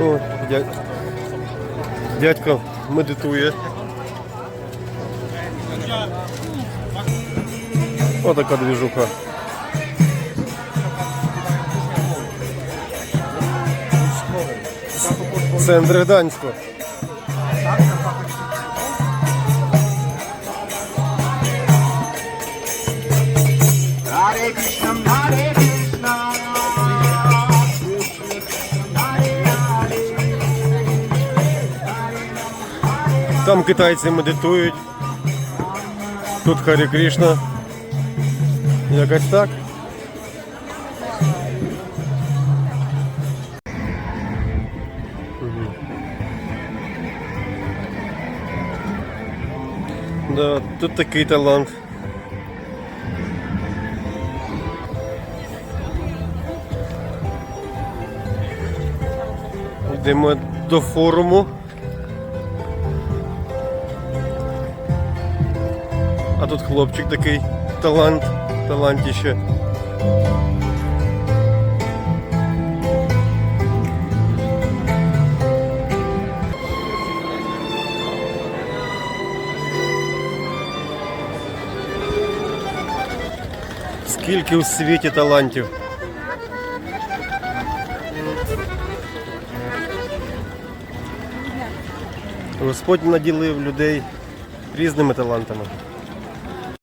О, дядь... Дядько медитує. О, така двіжуха. Центр Гданську. Там китайці медитують. Тут Харі Кришна. Якось так. Да, тут такий талант. Йдемо до форуму. А тут хлопчик такий талант, талантіще. Скільки у світі талантів. Господь наділив людей різними талантами.